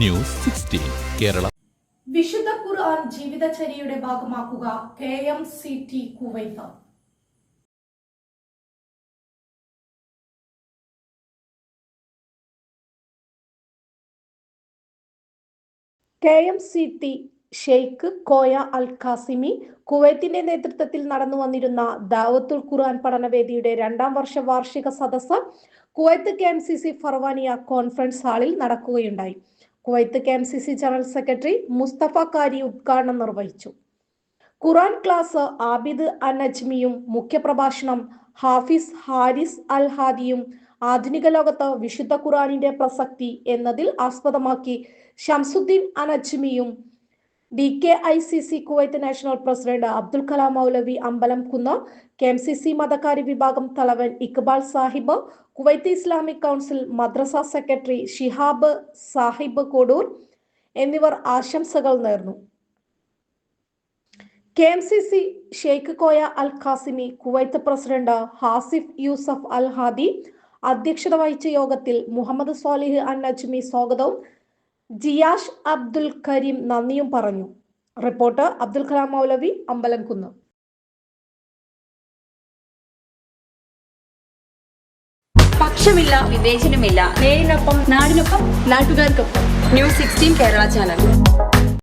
News sixteen Kerala. വിശുദ്ധ ഖുർആൻ ജീവിതചര്യയുടെ ഭാഗമാക്കുക K M C T Kuwait. K M C T Sheikh Koya Al Qasimi കുവൈത്തിന്റെ നേതൃത്വത്തിൽ നടന്നു വന്നിരുന്ന ദാവത്തുൽ ഖുർആൻ പഠനവേദിയുടെ രണ്ടാം വർഷ വാർഷിക സദസ്സ് Kuwait K M C C Farwaniya conference ഹാളിൽ നടക്കുകയുണ്ടായി. Kuwait K M C C general secretary Mustafa Kari ഉദ്ഘാടനം നിർവഹിച്ചു. ഖുറാൻ ക്ലാസ് ആബിദ് അൻ അജ്മിയും മുഖ്യപ്രഭാഷണം ഹാഫിസ് ഹാരിസ് അൽ ഹാദിയും ആധുനിക ലോകത്ത് വിശുദ്ധ ഖുറാനിന്റെ പ്രസക്തി എന്നതിൽ ആസ്പദമാക്കി Shamsuddin അനജ്മിയും D K I C C Kuwait national president Abdul Kalam Maulavi Ambalam Kunnu K M C C മതകാര്യ വിഭാഗം തലവൻ Iqbal Sahib Kuwait Islamic council മദ്രസ സെക്രട്ടറി ഷിഹാബ് സാഹിബ് കൊടൂർ എന്നിവർ ആശംസകൾ നേർന്നു. K M C C Sheikh Koya Al Qasimi Kuwait president Hasif Yusuf Al Hadi അധ്യക്ഷത വഹിച്ച യോഗത്തിൽ മുഹമ്മദ് സോലിഹ് അൻ നജ്മി സ്വാഗതവും ജിയാഷ് അബ്ദുൽ കരീം നന്ദിയും പറഞ്ഞു. റിപ്പോർട്ടർ അബ്ദുൽ കലാം മൗലവി അമ്പലംകുന്ന്. പക്ഷമില്ല വിവേചനമില്ല. നേരിനൊപ്പം നാടിനൊപ്പം നാട്ടുകാർക്കൊപ്പം. News sixteen Kerala channel.